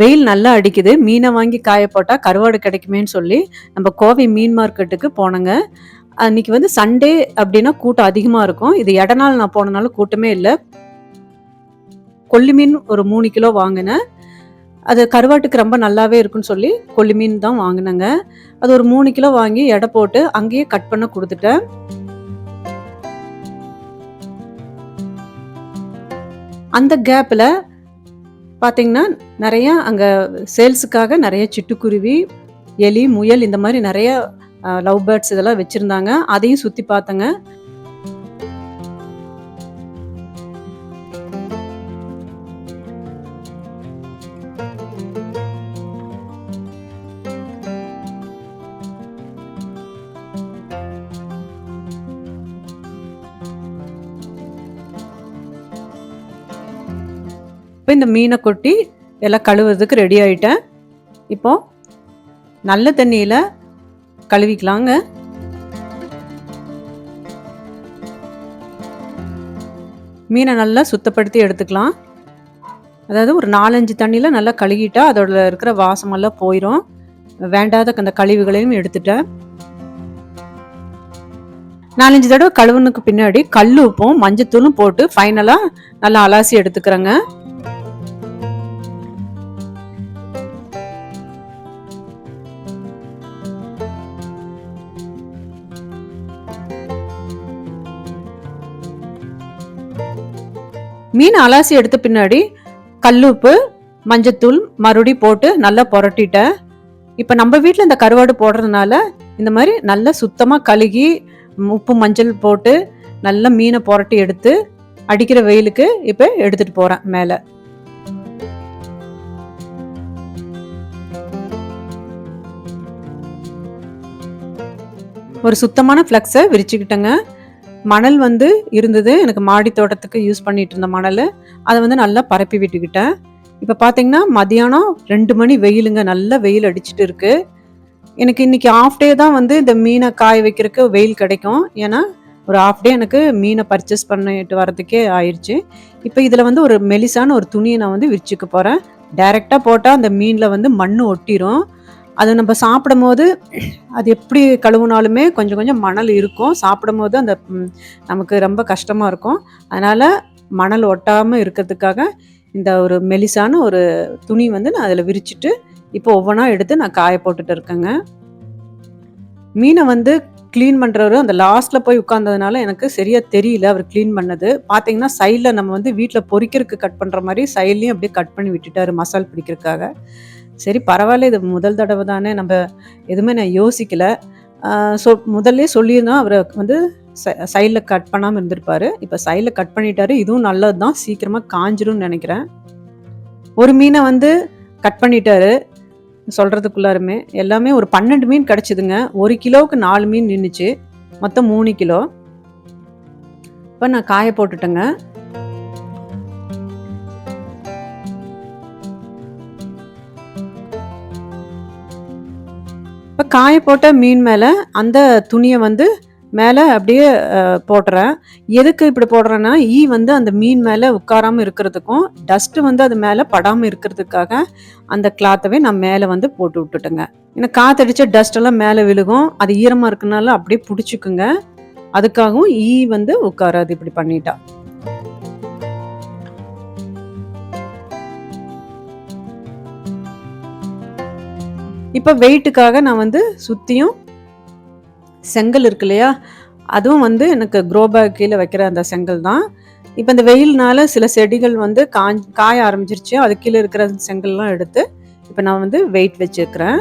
வெயில் நல்லா அடிக்குது. மீனை வாங்கி காய போட்டால் கருவாடு கிடைக்குமேன்னு சொல்லி நம்ம கோவை மீன் மார்க்கெட்டுக்கு போனோங்க. அன்னைக்கு வந்து சண்டே அப்படின்னா கூட்டம் அதிகமாக இருக்கும். இது இடநாள் நான் போனனால கூட்டமே இல்லை. கொல்லி மீன் ஒரு மூணு கிலோ வாங்கினேன். அது கருவாட்டுக்கு ரொம்ப நல்லாவே இருக்குன்னு சொல்லி கொல்லி மீன் தான் வாங்கினேங்க. அது ஒரு மூணு கிலோ வாங்கி எடை போட்டு அங்கேயே கட் பண்ண கொடுத்துட்டேன். அந்த கேப்பில் பார்த்தீங்கன்னா நிறையா அங்கே சேல்ஸுக்காக நிறைய சிட்டுக்குருவி எலி முயல் இந்த மாதிரி நிறைய லவ் பேர்ட்ஸ் இதெல்லாம் வச்சுருந்தாங்க. அதையும் சுற்றி பார்த்தேங்க. இப்போ இந்த மீனை கொட்டி எல்லாம் கழுவுறதுக்கு ரெடி ஆகிட்டேன் இப்போது நல்ல தண்ணியில் கழுவிக்கலாங்க. மீனை நல்லா சுத்தப்படுத்தி எடுத்துக்கலாம். அதாவது ஒரு நாலஞ்சு தண்ணியில் நல்லா கழுகிட்டா அதோட இருக்கிற வாசமெல்லாம் போயிடும் வேண்டாத அந்த கழிவுகளையும் எடுத்துட்டேன். நாலஞ்சு தடவை கழுவுனுக்கு பின்னாடி கல் உப்பும் மஞ்சத்தூளும் போட்டு ஃபைனலாக நல்லா அலாசி எடுத்துக்கிறேங்க. மீன் அலாசி எடுத்த பின்னாடி கல்லுப்பு மஞ்சத்தூள் மறுபடி போட்டு நல்லா புரட்டிட்டேன். இப்போ நம்ம வீட்டில் இந்த கருவாடு போடுறதுனால இந்த மாதிரி நல்லா சுத்தமாக கழுகி உப்பு மஞ்சள் போட்டு நல்லா மீனை புரட்டி எடுத்து அடிக்கிற வெயிலுக்கு இப்போ எடுத்துகிட்டு போகிறேன் மேலே. ஒரு சுத்தமான ஃப்ளக்ஸை விரிச்சுக்கிட்டேங்க. மணல் வந்து இருந்தது. எனக்கு மாடி தோட்டத்துக்கு யூஸ் பண்ணிட்டு இருந்த மணல். அதை வந்து நல்லா பரப்பி விட்டுக்கிட்டேன். இப்போ பார்த்தீங்கன்னா மதியானம் ரெண்டு மணி வெயிலுங்க. நல்ல வெயில் அடிச்சிட்டு இருக்கு. எனக்கு இன்னைக்கு ஆஃப் டே தான் வந்து இந்த மீனை காய வைக்கிறதுக்கு வெயில் கிடைக்கும். ஏன்னா ஒரு ஆஃப் டே எனக்கு மீனை பர்ச்சேஸ் பண்ணிட்டு வரதுக்கே ஆயிடுச்சு இப்போ இதில் வந்து ஒரு மெலிசான ஒரு துணியை நான் வந்து விரிச்சுக்க போகிறேன் டைரெக்டாக போட்டால் அந்த மீனில் வந்து மண் ஒட்டிடும் அது நம்ம சாப்பிடும் போது அது எப்படி கழுவுனாலுமே கொஞ்சம் கொஞ்சம் மணல் இருக்கும். சாப்பிடும் போது அந்த நமக்கு ரொம்ப கஷ்டமாக இருக்கும். அதனால் மணல் ஒட்டாமல் இருக்கிறதுக்காக இந்த ஒரு மெலிசான ஒரு துணி வந்து நான் அதில் விரிச்சிட்டு இப்போ ஒவ்வொன்றா எடுத்து நான் காய போட்டுட்டு இருக்கேங்க. மீனை வந்து க்ளீன் பண்ணுறவர் அந்த லாஸ்ட்டில் போய் உட்காந்ததுனால எனக்கு சரியாக தெரியல அவர் க்ளீன் பண்ணது. பார்த்தீங்கன்னா சைடில் நம்ம வந்து வீட்டில் பொறிக்கிறதுக்கு கட் பண்ணுற மாதிரி சைட்லேயும் அப்படியே கட் பண்ணி விட்டுட்டாரு மசால் பிடிக்கிறதுக்காக. சரி பரவாயில்ல இது முதல் தடவை தானே நம்ம எதுவுமே நான் யோசிக்கல. சொ முதல்ல சொல்லியிருந்தோம் அவரை வந்து சைடில் கட் பண்ணாமல் இருந்திருப்பாரு. இப்போ சைடில் கட் பண்ணிட்டாரு. இதுவும் நல்லது தான் சீக்கிரமாக காஞ்சிரும்னு நினைக்கிறேன். ஒரு மீனை வந்து கட் பண்ணிட்டாரு. சொல்கிறதுக்குள்ளாருமே எல்லாமே ஒரு பன்னெண்டு மீன் கிடச்சிதுங்க. ஒரு கிலோவுக்கு நாலு மீன் நின்றுச்சு மொத்தம் மூணு கிலோ. இப்போ நான் காய போட்டுட்டேங்க. இப்போ காய போட்ட மீன் மேலே அந்த துணியை வந்து மேலே அப்படியே போடுறேன் எதுக்கு இப்படி போடுறேன்னா ஈ வந்து அந்த மீன் மேலே உட்காராமல் இருக்கிறதுக்கும் டஸ்ட்டு வந்து அது மேலே படாமல் இருக்கிறதுக்காக அந்த கிளாத்தவே நான் மேலே வந்து போட்டு விட்டுட்டேங்க. ஏன்னா காத்தடிச்ச டஸ்ட்டெல்லாம் மேலே விழுகும். அது ஈரமாக இருக்கனால அப்படியே பிடிச்சிக்குங்க. அதுக்காகவும் ஈ வந்து உட்காராது இப்படி பண்ணிட்டா. இப்போ வெயிட்டுக்காக நான் வந்து சுற்றியும் செங்கல் இருக்கு இல்லையா? அதுவும் வந்து எனக்கு க்ரோபேக் கீழே வைக்கிற அந்த செங்கல் தான். இப்போ இந்த வெயில்னால சில செடிகள் வந்து காஞ் காய ஆரம்பிச்சிருச்சு. அது கீழே இருக்கிற செங்கல்லாம் எடுத்து இப்போ நான் வந்து வெயிட் வச்சுருக்கிறேன்.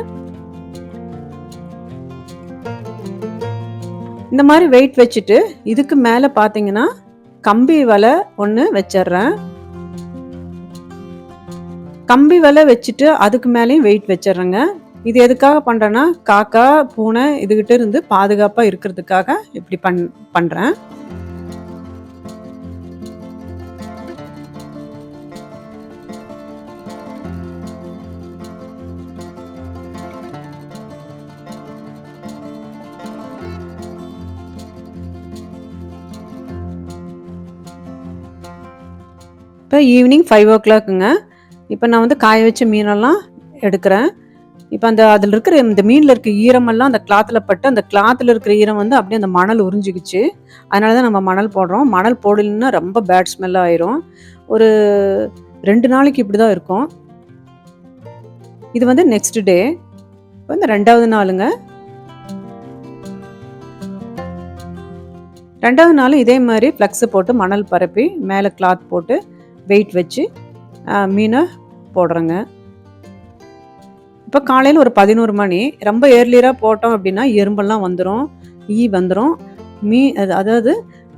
இந்த மாதிரி வெயிட் வச்சுட்டு இதுக்கு மேலே பார்த்தீங்கன்னா கம்பி வலை ஒன்று வச்சிடுறேன். கம்பி வலை வச்சுட்டு அதுக்கு மேலேயும் வெயிட் வச்சிடுறேங்க. இது எதுக்காக பண்ணுறேன்னா காக்கா பூனை இதுகிட்ட இருந்து பாதுகாப்பாக இருக்கிறதுக்காக இப்படி பண் பண்ணுறேன் இப்போ ஈவினிங் ஃபைவ் ஓ கிளாக்குங்க இப்போ நான் வந்து காய வச்ச மீனெல்லாம் எடுக்கிறேன். இப்போ அந்த அதில் இருக்கிற இந்த மீனில் இருக்க ஈரமெல்லாம் அந்த கிளாத்தில் பட்டு அந்த கிளாத்தில் இருக்கிற ஈரம் வந்து அப்படியே அந்த மணல் உறிஞ்சிக்கிச்சு. அதனால தான் நம்ம மணல் போடுறோம். மணல் போடலைன்னா ரொம்ப பேட் ஸ்மெல் ஆயிரும். ஒரு ரெண்டு நாளைக்கு இப்படி தான் இருக்கும். இது வந்து நெக்ஸ்ட் டே வந்து ரெண்டாவது நாளுங்க. ரெண்டாவது நாள் இதே மாதிரி ஃப்ளக்ஸை போட்டு மணல் பரப்பி மேலே கிளாத் போட்டு வெயிட் வச்சு மீனை போடுறேங்க. இப்போ காலையில் ஒரு பதினோரு மணி ரொம்ப ஏர்லியராக போட்டோம் அப்படின்னா எறும்பெல்லாம் வந்துடும் ஈ வந்துடும் மீ அதாவது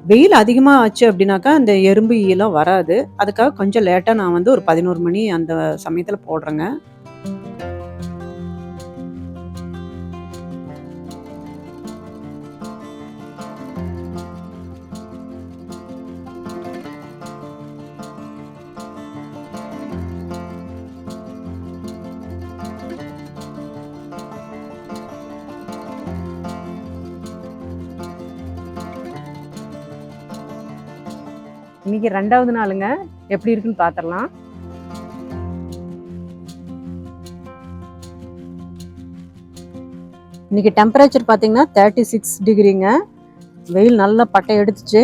வெயில் அதிகமாக ஆச்சு அப்படின்னாக்கா அந்த எறும்பு ஈலாம் வராது. அதுக்காக கொஞ்சம் லேட்டாக நான் வந்து ஒரு பதினோரு மணி அந்த சமயத்தில் போடுறேங்க. இன்னைக்கு ரெண்டாவது நாளுங்க. எப்படி இருக்குன்னு பார்த்துடலாம் இன்னைக்கு டெம்பரேச்சர் பார்த்தீங்கன்னா தேர்ட்டி சிக்ஸ் டிகிரிங்க வெயில் நல்லா பட்டை எடுத்துச்சு.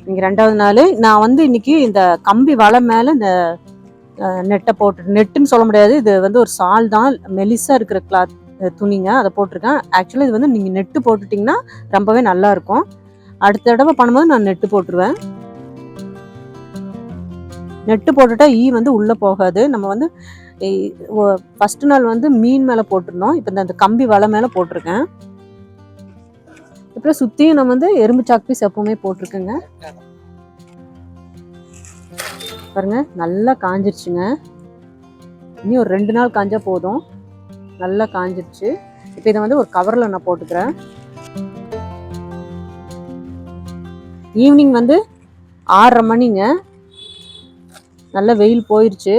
இன்னைக்கு ரெண்டாவது நாள். நான் வந்து இன்னைக்கு இந்த கம்பி வலை மேலே இந்த நெட்டை போட்டு நெட்டுன்னு சொல்ல முடியாது. இது வந்து ஒரு சால் தான். மெலிசாக இருக்கிற கிளாத் துணிங்க. அதை போட்டிருக்கேன். ஆக்சுவலாக இது வந்து நீங்கள் நெட்டு போட்டுட்டிங்கன்னா ரொம்பவே நல்லா இருக்கும். அடுத்த தடவை பண்ணும்போது நான் நெட்டு போட்டுருவேன். நெட்டு போட்டுட்டா ஈ வந்து உள்ளே போகாது. நம்ம வந்து ஃபஸ்ட்டு நாள் வந்து மீன் மேலே போட்டிருந்தோம். இப்போ இந்த கம்பி வலை மேலே போட்டிருக்கேன். அப்புறம் சுற்றியும் நம்ம வந்து எறும்பு சாக் பீஸ் எப்பவுமே போட்டிருக்கேங்க. பாருங்க நல்லா காஞ்சிருச்சுங்க. இனி ஒரு ரெண்டு நாள் காஞ்சா போதும். நல்லா காஞ்சிருச்சு. இப்போ இதை வந்து ஒரு கவரில் நான் போட்டுக்கிறேன். ஈவினிங் வந்து ஆறரை மணிங்க. நல்ல வெயில் போயிடுச்சு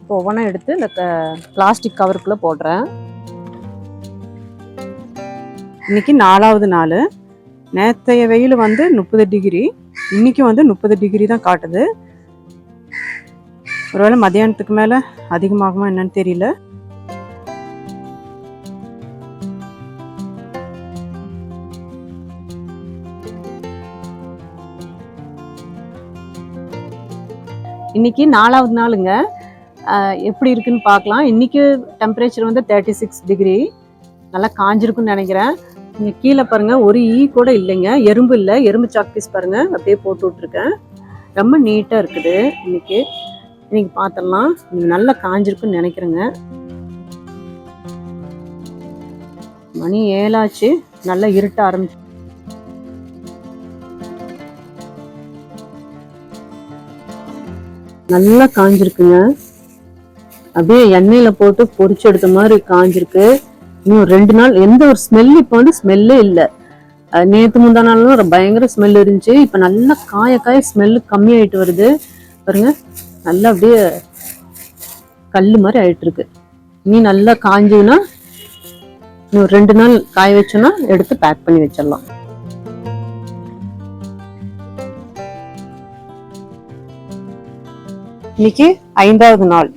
இப்போ ஒவ்வொன்றா எடுத்து இந்த பிளாஸ்டிக் கவருக்குள்ளே போடுறேன். இன்னைக்கு நாலாவது நாள். நேற்றைய வெயில் வந்து முப்பது டிகிரி. இன்னைக்கு வந்து முப்பது டிகிரி தான் காட்டுது. ஒருவேளை மதியானத்துக்கு மேலே அதிகமாகுமா என்னன்னு தெரியல. இன்னைக்கு நாலாவது நாளுங்க. எப்படி இருக்குன்னு பார்க்கலாம். இன்னைக்கு டெம்பரேச்சர் வந்து தேர்ட்டி சிக்ஸ் டிகிரி நல்லா காஞ்சிருக்குன்னு நினைக்கிறேன். இங்கே கீழே பாருங்கள் ஒரு ஈ கூட இல்லைங்க. எறும்பு இல்லை. எறும்பு சாக்பீஸ் பாருங்கள் அப்படியே போட்டு விட்ருக்கேன் ரொம்ப நீட்டாக இருக்குது இன்னைக்கு. இன்னைக்கு பார்த்துடலாம் நீங்கள் நல்லா காஞ்சிருக்குன்னு நினைக்கிறேங்க. மணி ஏழாச்சு. நல்லா இருட்ட ஆரம்பிச்சு நல்லா காஞ்சிருக்குங்க. அப்படியே எண்ணெயில போட்டு பொரிச்சு எடுத்த மாதிரி காஞ்சிருக்கு. இன்னும் ரெண்டு நாள் எந்த ஒரு ஸ்மெல் இப்போ வந்து ஸ்மெல்லே இல்லை. நேற்று முந்தா நாள்லாம் ஒரு பயங்கர ஸ்மெல் இருந்துச்சு. இப்போ நல்லா காய காய ஸ்மெல்லு கம்மியாயிட்டு வருது. பாருங்க நல்லா அப்படியே கல் மாதிரி ஆயிட்டு இருக்கு. இனி நல்லா காஞ்சதுன்னா இன்னும் ரெண்டு நாள் காய வச்சோன்னா எடுத்து பேக் பண்ணி வச்சிடலாம். இன்னைக்கு ஐந்தாவது நாள்.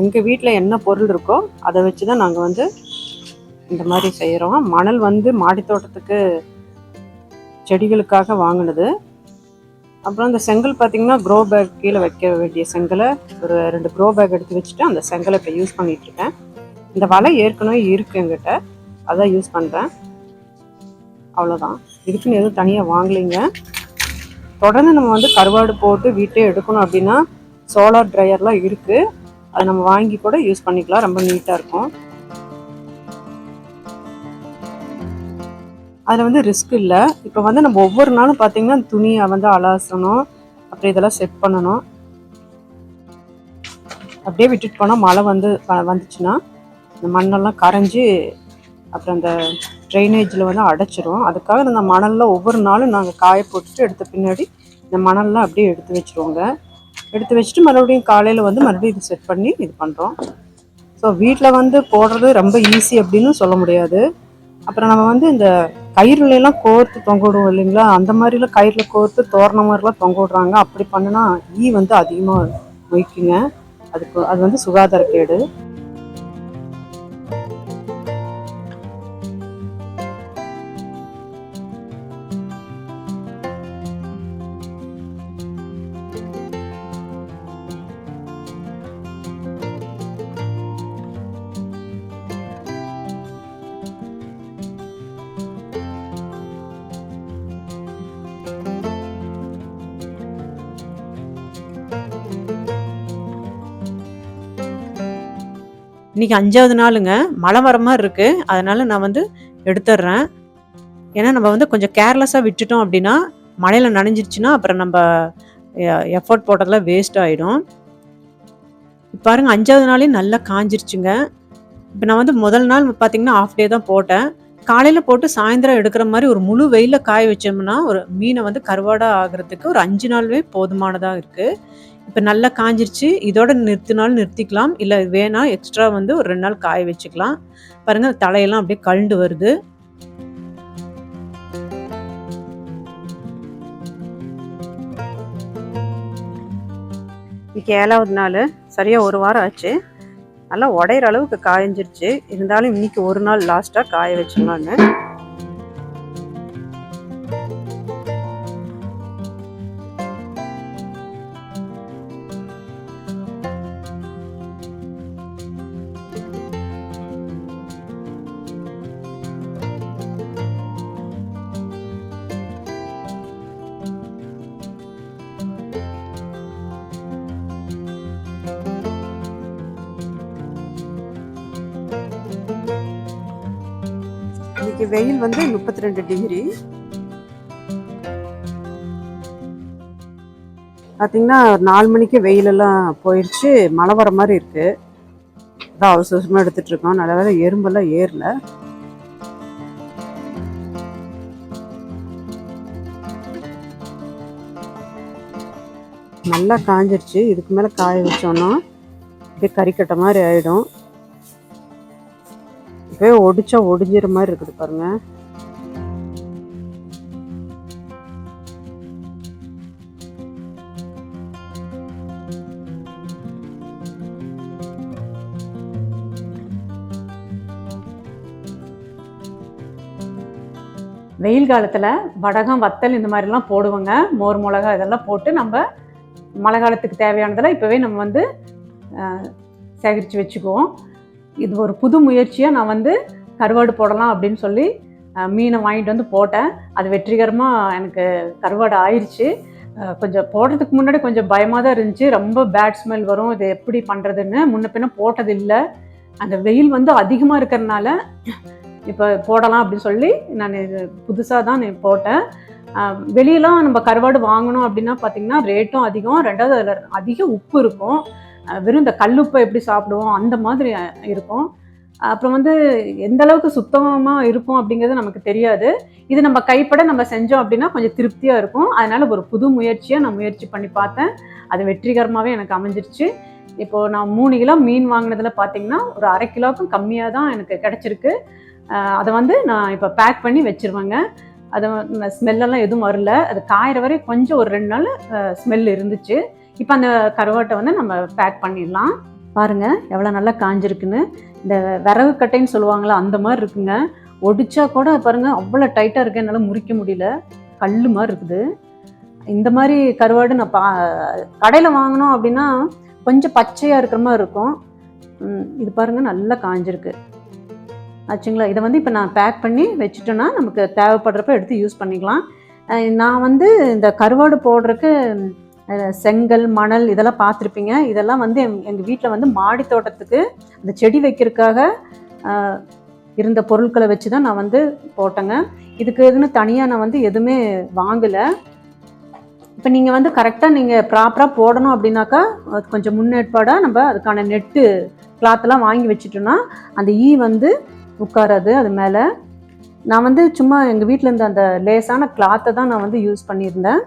எங்கள் வீட்டில் என்ன பொருள் இருக்கோ அதை வச்சு தான் நாங்கள் வந்து இந்த மாதிரி செய்கிறோம் மணல் வந்து மாடி தோட்டத்துக்கு செடிகளுக்காக வாங்கினது. அப்புறம் அந்த செங்கல் பார்த்தீங்கன்னா க்ரோ பேக் கீழே வைக்க வேண்டிய செங்கலை ஒரு ரெண்டு க்ரோ பேக் எடுத்து வச்சுட்டு அந்த செங்கலை இப்போ யூஸ் பண்ணிட்டு இருக்கேன். இந்த வலை ஏற்கனவே இருக்குது என்கிட்ட. அதான் யூஸ் பண்ணுறேன் அவ்வளோதான் இதுக்குன்னு எதுவும் தனியாக வாங்கலைங்க. தொடர்ந்து நம்ம வந்து கருவாடு போட்டு வீட்டே எடுக்கணும் அப்படின்னா சோலார் ட்ரையர்லாம் இருக்குது அதை நம்ம வாங்கி கூட யூஸ் பண்ணிக்கலாம். ரொம்ப நீட்டாக இருக்கும். அதில் வந்து ரிஸ்க் இல்லை. இப்போ வந்து நம்ம ஒவ்வொரு நாளும் பார்த்தீங்கன்னா துணியை வந்து அலாசணும். அப்புறம் இதெல்லாம் செட் பண்ணணும். அப்படியே விட்டுட்டு போனால் மழை வந்து வந்துச்சுன்னா இந்த மண்ணெல்லாம் கரைஞ்சி அப்புறம் அந்த ட்ரைனேஜில் வந்து அடைச்சிரும். அதுக்காக இந்த மணல்லாம் ஒவ்வொரு நாளும் நாங்கள் காய போட்டுட்டு எடுத்த பின்னாடி இந்த மணல்லாம் அப்படியே எடுத்து வச்சிருவோங்க. எடுத்து வச்சுட்டு மறுபடியும் காலையில் வந்து மறுபடியும் இது செட் பண்ணி இது பண்ணுறோம் ஸோ வீட்டில் வந்து போடுறது ரொம்ப ஈஸி அப்படின்னு சொல்ல முடியாது. அப்புறம் நம்ம வந்து இந்த கயிறுலாம் கோர்த்து தொங்க விடுவோம் இல்லைங்களா? அந்த மாதிரிலாம் கயிறில் கோர்த்து தோரண மாதிரிலாம் தொங்க விடுறாங்க. அப்படி பண்ணினா ஈ வந்து அதிகமாக நொய்க்குங்க. அதுக்கு அது வந்து சுகாதாரக்கேடு இன்னைக்கு அஞ்சாவது நாளுங்க. மழை வர மாதிரி இருக்குது அதனால் நான் வந்து எடுத்துடுறேன் ஏன்னா நம்ம வந்து கொஞ்சம் கேர்லெஸ்ஸாக விட்டுட்டோம் அப்படின்னா மழையில் நனைஞ்சிருச்சுன்னா அப்புறம் நம்ம எஃபர்ட் போட்டதெல்லாம் வேஸ்ட் ஆகிடும் பாருங்க அஞ்சாவது நாளே நல்லா காஞ்சிருச்சுங்க. இப்போ நான் வந்து முதல் நாள் பார்த்தீங்கன்னா ஆஃப் டே தான் போட்டேன். காலையில் போட்டு சாயந்தரம் எடுக்கிற மாதிரி ஒரு முழு வெயிலில் காய வச்சோம்னா ஒரு மீனை வந்து கருவாடாக ஆகிறதுக்கு ஒரு அஞ்சு நாளுமே போதுமானதாக இருக்குது இப்போ நல்லா காஞ்சிருச்சு. இதோட நிறுத்தினாலும் நிறுத்திக்கலாம். இல்லை வேணால் எக்ஸ்ட்ரா வந்து ஒரு ரெண்டு நாள் காய வச்சுக்கலாம். பாருங்கள் தலையெல்லாம் அப்படியே கழுண்டு வருது. இன்னைக்கு ஏழாவது நாள். சரியாக ஒரு வாரம் ஆச்சு. நல்லா உடையிற அளவுக்கு காய்ஞ்சிருச்சு. இருந்தாலும் இன்னைக்கு ஒரு நாள் லாஸ்ட்டாக காய வச்சிடலான்னு இன்னைக்கு வெயில் வந்து முப்பத்தி ரெண்டு டிகிரி பார்த்தீங்கன்னா நாலு மணிக்கு வெயிலெல்லாம் போயிடுச்சு மழை வர மாதிரி இருக்கு. அதான் அவசர அவசரமாக எடுத்துட்டு இருக்கோம். நல்ல வேலை எறும்பெல்லாம் ஏறல. நல்லா காஞ்சிருச்சு. இதுக்கு மேலே காய வச்சோன்னா அப்படியே கறிக்கட்டை மாதிரி ஆகிடும் அப்படியே ஒடிச்சா ஒடிஞ்சிற மாதிரி இருக்குது பாருங்க. வெயில் காலத்தில் வடகம் வத்தல் இந்த மாதிரிலாம் போடுவோங்க. மோர் மிளகா இதெல்லாம் போட்டு நம்ம மழை காலத்துக்கு தேவையானதெல்லாம் இப்போவே நம்ம வந்து சேகரித்து வச்சுக்குவோம். இது ஒரு புது முயற்சியாக நான் வந்து கருவாடு போடலாம் அப்படின்னு சொல்லி மீனை வாங்கிட்டு வந்து போட்டேன். அது வெற்றிகரமாக எனக்கு கருவாடு ஆயிடுச்சு கொஞ்சம் போடுறதுக்கு முன்னாடி கொஞ்சம் பயமாக தான் இருந்துச்சு. ரொம்ப பேட் ஸ்மெல் வரும். இது எப்படி பண்ணுறதுன்னு முன்ன பின்ன போட்டது இல்லை. அந்த வெயில் வந்து அதிகமாக இருக்கிறதுனால இப்போ போடலாம் அப்படின்னு சொல்லி நான் இது புதுசாக தான் நான் போட்டேன் வெளியெலாம் நம்ம கருவாடு வாங்கணும் அப்படின்னா பார்த்திங்கன்னா ரேட்டும் அதிகம். ரெண்டாவது அதில் அதிக உப்பு இருக்கும். வெறும் இந்த கல்லுப்பை எப்படி சாப்பிடுவோம் அந்த மாதிரி இருக்கும். அப்புறம் வந்து எந்த அளவுக்கு சுத்தமாக இருக்கும் அப்படிங்கிறது நமக்கு தெரியாது. இது நம்ம கைப்பட நம்ம செஞ்சோம் அப்படின்னா கொஞ்சம் திருப்தியாக இருக்கும். அதனால் ஒரு புது முயற்சியாக நான் முயற்சி பண்ணி பார்த்தேன். அது வெற்றிகரமாகவே எனக்கு அமைஞ்சிருச்சு. இப்போது நான் மூணு கிலோ மீன் வாங்கினதில் பார்த்தீங்கன்னா ஒரு அரை கிலோவுக்கும் கம்மியாக தான் எனக்கு கிடச்சிருக்கு. அதை வந்து நான் இப்போ பேக் பண்ணி வச்சிருவேங்க. அது ஸ்மெல்லெல்லாம் எதுவும் வரல. அது காயிற வரை கொஞ்சம் ஒரு ரெண்டு நாள் ஸ்மெல் இருந்துச்சு. இப்போ அந்த கருவாட்டை வந்து நம்ம பேக் பண்ணிடலாம். பாருங்கள் எவ்வளோ நல்லா காஞ்சிருக்குன்னு. இந்த விறகு கட்டைன்னு சொல்லுவாங்களா அந்த மாதிரி இருக்குங்க. ஒடிச்சா கூட பாருங்கள் அவ்வளோ டைட்டாக இருக்கு என்னால் முறிக்க முடியல. கல் மாதிரி இருக்குது. இந்த மாதிரி கருவாடு நான் பா கடையில் வாங்கினோம் அப்படின்னா கொஞ்சம் பச்சையாக இருக்கிற மாதிரி இருக்கும். இது பாருங்க நல்லா காஞ்சிருக்கு. ஆச்சுங்களா? இதை வந்து இப்போ நான் பேக் பண்ணி வச்சுட்டோன்னா நமக்கு தேவைப்படுறப்ப எடுத்து யூஸ் பண்ணிக்கலாம். நான் வந்து இந்த கருவாடு போடுறதுக்கு செங்கல் மணல் இதெல்லாம் பார்த்துருப்பீங்க. இதெல்லாம் வந்து எங் எங்கள் வீட்டில் வந்து மாடி தோட்டத்துக்கு அந்த செடி வைக்கிறதுக்காக இருந்த பொருட்களை வச்சு தான் நான் வந்து போட்டேங்க. இதுக்கு எதுன்னு தனியாக நான் வந்து எதுவுமே வாங்கலை. இப்போ நீங்கள் வந்து கரெக்டாக நீங்கள் ப்ராப்பராக போடணும் அப்படின்னாக்கா அது கொஞ்சம் முன்னேற்பாடாக நம்ம அதுக்கான நெட்டு கிளாத்தெல்லாம் வாங்கி வச்சுட்டோன்னா அந்த ஈ வந்து உட்காராது அது மேலே. நான் வந்து சும்மா எங்கள் வீட்டில் இருந்த அந்த லேசான கிளாத்தை தான் நான் வந்து யூஸ் பண்ணியிருந்தேன்.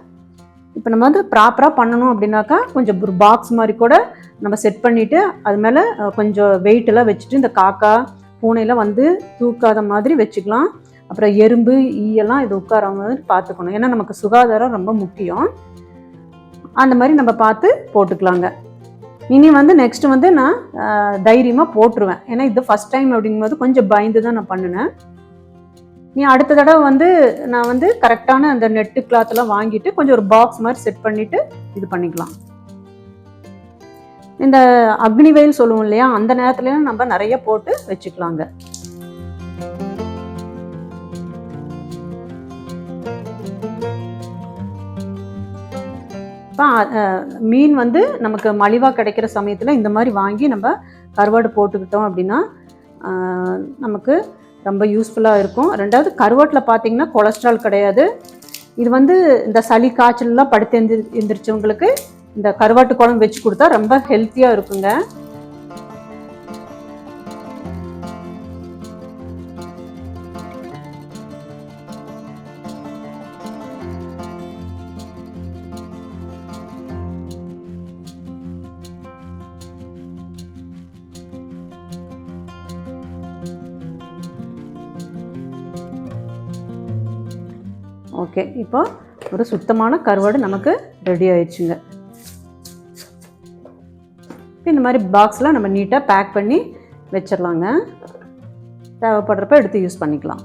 இப்போ நம்ம வந்து ப்ராப்பராக பண்ணணும் அப்படின்னாக்கா கொஞ்சம் ஒரு பாக்ஸ் மாதிரி கூட நம்ம செட் பண்ணிவிட்டு அது மேலே கொஞ்சம் வெயிட்டெல்லாம் எல்லாம் வச்சுட்டு இந்த காக்கா பூனையெல்லாம் வந்து தூக்காத மாதிரி வச்சுக்கலாம். அப்புறம் எறும்பு ஈயெல்லாம் இது உட்கார மாதிரி பார்த்துக்கணும். ஏன்னா நமக்கு சுகாதாரம் ரொம்ப முக்கியம். அந்த மாதிரி நம்ம பார்த்து போட்டுக்கலாங்க. இனி வந்து நெக்ஸ்ட் வந்து நான் தைரியமாக போட்டுருவேன். ஏன்னா இது ஃபஸ்ட் டைம் அப்படிங்கும்போது கொஞ்சம் பயந்து தான் நான் பண்ணினேன். நீ அடுத்த தடவை வந்து நான் வந்து கரெக்டான அந்த நெட்டு கிளாத்லாம் வாங்கிட்டு கொஞ்சம் ஒரு பாக்ஸ் மாதிரி செட் பண்ணிட்டு இது பண்ணிக்கலாம். இந்த அக்னி வெயில் சொல்லுவோம் இல்லையா அந்த நேரத்துல நம்ம நிறைய போட்டு வச்சுக்கலாங்க. இப்போ மீன் வந்து நமக்கு மலிவாக கிடைக்கிற சமயத்தில் இந்த மாதிரி வாங்கி நம்ம கருவாடு போட்டுக்கிட்டோம் அப்படின்னா நமக்கு ரொம்ப யூஸ்ஃபுல்லாக இருக்கும். ரெண்டாவது கருவாட்டில் பார்த்தீங்கன்னா கொலஸ்ட்ரால் கிடையாது. இது வந்து இந்த சளி காய்ச்சல்லாம் படுத்து எந்திரி எந்திரிச்சவங்களுக்கு இந்த கருவாட்டு குழம்பு வச்சு கொடுத்தா ரொம்ப ஹெல்த்தியாக இருக்குங்க. ஓகே. இப்போ ஒரு சுத்தமான கருவாடு நமக்கு ரெடி ஆயிடுச்சுங்க. இந்த மாதிரி பாக்ஸில் நம்ம நீட்டாக பேக் பண்ணி வச்சிடலாங்க. தேவைப்படுறப்ப எடுத்து யூஸ் பண்ணிக்கலாம்.